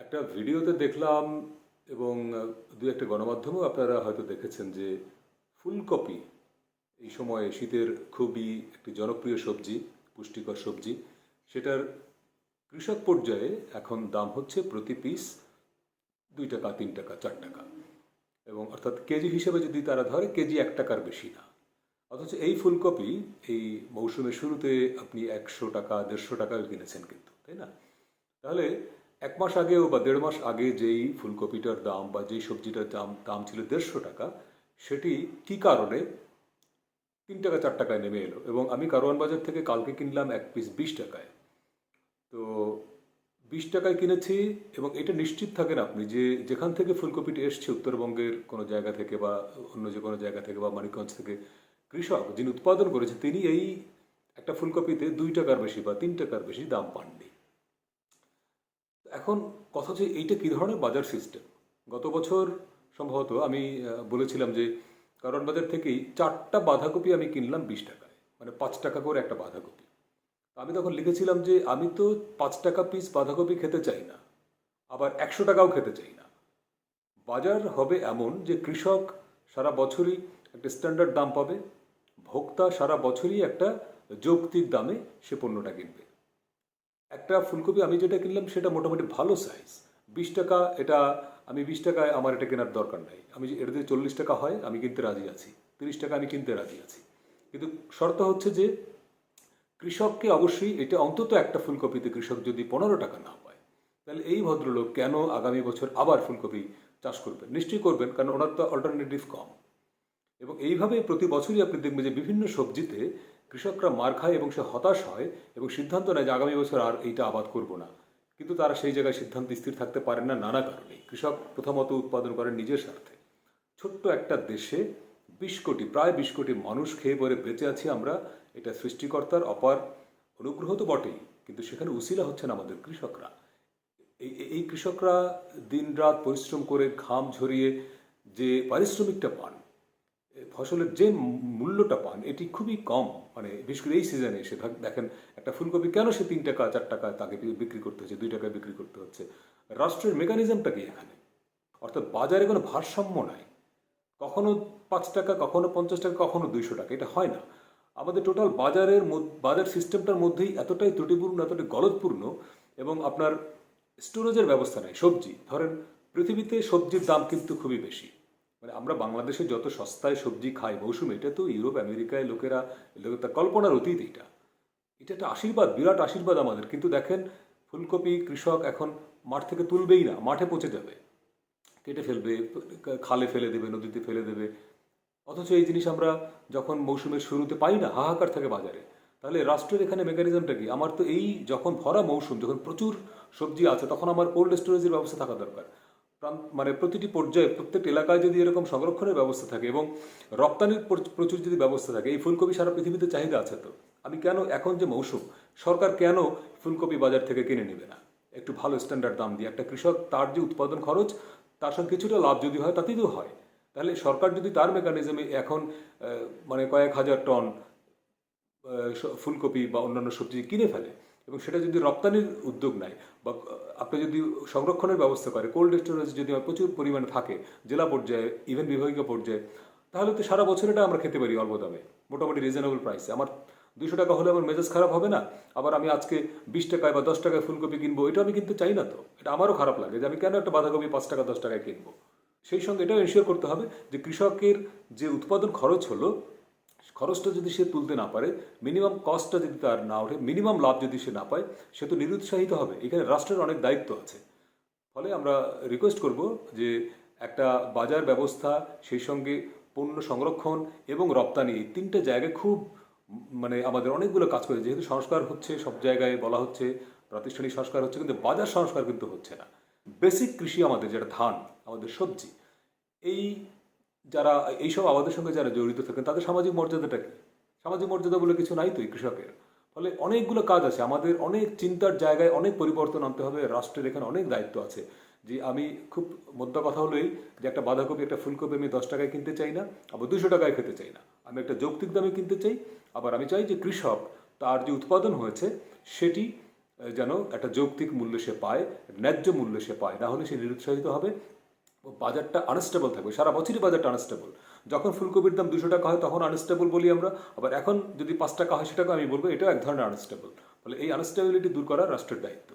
একটা ভিডিওতে দেখলাম এবং দু একটা গণমাধ্যমেও আপনারা হয়তো দেখেছেন যে ফুলকপি এই সময়ে শীতের খুবই একটি জনপ্রিয় সবজি, পুষ্টিকর সবজি। সেটার কৃষক পর্যায়ে এখন দাম হচ্ছে প্রতি পিস দুই টাকা, তিন টাকা, চার টাকা। এবং অর্থাৎ কেজি হিসেবে যদি তারা ধরে, কেজি এক টাকার বেশি না। অথচ এই ফুলকপি এই মৌসুমের শুরুতে আপনি একশো টাকা, দেড়শো টাকায় কিনেছেন কিন্তু, তাই না? তাহলে এক মাস আগেও বা দেড় মাস আগে যেই ফুলকপিটার দাম বা যেই সবজিটার দাম দাম ছিল দেড়শো টাকা, সেটি কী কারণে তিন টাকা, চার টাকায় নেমে এলো? এবং আমি কারওয়ান বাজার থেকে কালকে কিনলাম এক পিস বিশ টাকায়। তো বিশ টাকায় কিনেছি এবং এটা নিশ্চিত থাকেন আপনি যে যেখান থেকে ফুলকপিটি এসছে উত্তরবঙ্গের কোনো জায়গা থেকে বা অন্য যে কোনো জায়গা থেকে বা মানিকগঞ্জ থেকে কৃষক যিনি উৎপাদন করেছে, তিনি এই একটা ফুলকপিতে দুই টাকার বেশি বা তিন টাকার বেশি দাম পাননি। এখন কথা হচ্ছে এইটা কী ধরনের বাজার সিস্টেম গত বছর সম্ভবত আমি বলেছিলাম যে কারণ বাজার থেকেই চারটা বাঁধাকপি আমি কিনলাম বিশ টাকায় মানে পাঁচ টাকা করে একটা বাঁধাকপি। আমি তখন লিখেছিলাম যে আমি তো পাঁচ টাকা পিস বাঁধাকপি খেতে চাই না, আবার একশো টাকাও খেতে চাই না। বাজার হবে এমন যে কৃষক সারা বছরই একটা স্ট্যান্ডার্ড দাম পাবে, ভোক্তা সারা বছরই একটা যৌক্তিক দামে সে পণ্যটা কিনবে। একটা ফুলকপি আমি যেটা কিনলাম সেটা মোটামুটি ভালো সাইজ বিশ টাকা এটা, আমি বিশ টাকায় আমার এটা কেনার দরকার নাই। আমি এটা যদি চল্লিশ টাকা হয়, আমি কিনতে রাজি আছি। তিরিশ টাকা আমি কিনতে রাজি আছি। কিন্তু শর্ত হচ্ছে যে, কৃষককে অবশ্যই এটা অন্তত একটা ফুলকপিতে কৃষক যদি পনেরো টাকা না পায়, তাহলে এই ভদ্রলোক কেন আগামী বছর আবার ফুলকপি চাষ করবেন? নিশ্চয়ই করবেন, কারণ ওনার তো অল্টারনেটিভ কম। এবং এইভাবে প্রতি বছরই আপনি দেখবেন যে বিভিন্ন সবজিতে কৃষকরা মার খায় এবং সে হতাশ হয় এবং সিদ্ধান্ত নেয় যে আগামী বছর আর এইটা আবাদ করব না। কিন্তু তারা সেই জায়গায় সিদ্ধান্ত স্থির থাকতে পারেন না নানা কারণে। কৃষক প্রথমত উৎপাদন করেন নিজের স্বার্থে। ছোট্ট একটা দেশে বিশ কোটি, প্রায় বিশ কোটি মানুষ খেয়ে পরে বেঁচে আছি আমরা। এটা সৃষ্টিকর্তার অপার অনুগ্রহ তো বটেই, কিন্তু সেখানে উসিলা হচ্ছেন আমাদের কৃষকরা। এই কৃষকরা দিনরাত পরিশ্রম করে ঘাম ঝরিয়ে যে পারিশ্রমিকটা পান ফসলের যে মূল্যটা পান, এটি খুবই কম। মানে বিশেষ করে এই সিজনে এসে দেখেন, একটা ফুলকপি কেন সে তিন টাকা, চার টাকা তাকে বিক্রি করতে হচ্ছে, দুই টাকায় বিক্রি করতে হচ্ছে? রাষ্ট্রের মেকানিজমটা কি এখানে? অর্থাৎ বাজারে কোনো ভারসাম্য নাই। কখনো পাঁচ টাকা, কখনো পঞ্চাশ টাকা, কখনো দুইশো টাকা, এটা হয় না। আমাদের টোটাল বাজারের বাজার সিস্টেমটার মধ্যেই এতটাই ত্রুটিপূর্ণ, এতটাই গলদপূর্ণ এবং আপনার স্টোরেজের ব্যবস্থা নেই, সবজি। ধরেন, পৃথিবীতে সবজির দাম কিন্তু খুবই বেশি। মানে আমরা বাংলাদেশে যত সস্তায় সবজি খাই, মৌসুমে, এটা তো ইউরোপ, আমেরিকায় লোকেরা লোকের কল্পনার অতীত এটা। এটা একটা আশীর্বাদ, বিরাট আশীর্বাদ আমাদের। কিন্তু দেখেন, ফুলকপি কৃষক এখন মাঠ থেকে তুলবেই না, মাঠে পচে যাবে। কেটে ফেলবে, খালে ফেলে দেবে, নদীতে ফেলে দেবে। অথচ এই জিনিস আমরা যখন মৌসুমের শুরুতে পাই না, হাহাকার থাকে বাজারে, তাহলে রাষ্ট্রের এখানে মেকানিজমটা কি? আমার তো এই যখন ভরা মৌসুম, যখন প্রচুর সবজি আছে, তখন আমার কোল্ড স্টোরেজের ব্যবস্থা থাকা দরকার। মানে প্রতিটি পর্যায়ে প্রত্যেক এলাকায় যদি এরকম সংরক্ষণের ব্যবস্থা থাকে এবং রপ্তানির প্রচুর যদি ব্যবস্থা থাকে, এই ফুলকপি সারা পৃথিবীতে চাহিদা আছে তো? আমি কেন এখন যে মৌসুম, সরকার কেন ফুলকপি বাজার থেকে কিনে নেবে না? একটু ভালো স্ট্যান্ডার্ড দাম দিয়ে, একটা কৃষক, তার যে উৎপাদন খরচ, তার সঙ্গে কিছুটা লাভ যদি হয়, তাতেই তো হয়। তাহলে সরকার যদি তার মেকানিজমে এখন মানে কয়েক হাজার টন ফুলকপি বা অন্যান্য সবজি কিনে ফেলে এবং সেটা যদি রপ্তানির উদ্যোগ নেয় বা আপনি যদি সংরক্ষণের ব্যবস্থা করে কোল্ড স্টোরেজ যদি প্রচুর পরিমাণে থাকে, জেলা পর্যায়ে ইভেন বিভাগীয় পর্যায়ে, তাহলে তো সারা বছর এটা আমরা খেতে পারি অল্প দামে, মোটামুটি রিজনেবল প্রাইসে আমার দুশো টাকা হলে আমার মেজাজ খারাপ হবে না, আবার আমি আজকে বিশ টাকায় বা দশ টাকায় ফুলকপি কিনবো, এটা আমি কিন্তু চাই না তো। এটা আমারও খারাপ লাগে যে আমি কেন একটা বাঁধাকপি পাঁচ টাকা, দশ টাকায় কিনবো। সেই সঙ্গে এটাও এনশিওর করতে হবে যে কৃষকের যে উৎপাদন খরচ হলো খরচটা যদি সে তুলতে না পারে মিনিমাম কস্টটা যদি তার না ওঠে মিনিমাম লাভ যদি সে না পায়, সে তো নিরুৎসাহিত হবে। এখানে রাষ্ট্রের অনেক দায়িত্ব আছে। ফলে আমরা রিকোয়েস্ট করব যে একটা বাজার ব্যবস্থা, সেই সঙ্গে পণ্য সংরক্ষণ এবং রপ্তানি, এই তিনটে জায়গায় খুব মানে আমাদের অনেকগুলো কাজ করে। যেহেতু সংস্কার হচ্ছে, সব জায়গায় বলা হচ্ছে, প্রাতিষ্ঠানিক সংস্কার হচ্ছে, কিন্তু বাজার সংস্কার কিন্তু হচ্ছে না। বেসিক কৃষি আমাদের যেটা ধান, আমাদের সবজি, এই যারা এইসব আমাদের সঙ্গে যারা জড়িত থাকেন, তাদের সামাজিক মর্যাদাটা কি? সামাজিক মর্যাদা বলে কিছু নাই তো কৃষকের? ফলে অনেকগুলো কাজ আছে। আমাদের অনেক চিন্তার জায়গায় অনেক পরিবর্তন আনতে হবে। রাষ্ট্রের এখানে অনেক দায়িত্ব আছে। যে আমি খুব মোদ্দা কথা হলো এই যে একটা বাঁধাকপি, একটা ফুলকপি আমি দশ টাকায় কিনতে চাই না, আবার দুশো টাকায় খেতে চাই না। আমি একটা যৌক্তিক দামে কিনতে চাই, আবার আমি চাই যে কৃষক তার যে উৎপাদন হয়েছে, সেটি যেন একটা যৌক্তিক মূল্য সে পায়, ন্যায্য মূল্য সে পায়। না হলে সে নিরুৎসাহিত হবে। বাজারটা আনস্টেবল থাকবে, সারা বছরই বাজারটা আনস্টেবল যখন ফুলকপির দাম দুশো টাকা হয়, তখন আনস্টেবল বলি আমরা। আবার এখন যদি পাঁচ টাকা হয় সেটাকে আমি বলব, এটাও এক ধরনের আনস্টেবল ফলে এই আনস্টেবিলিটি দূর করা রাষ্ট্রের দায়িত্ব।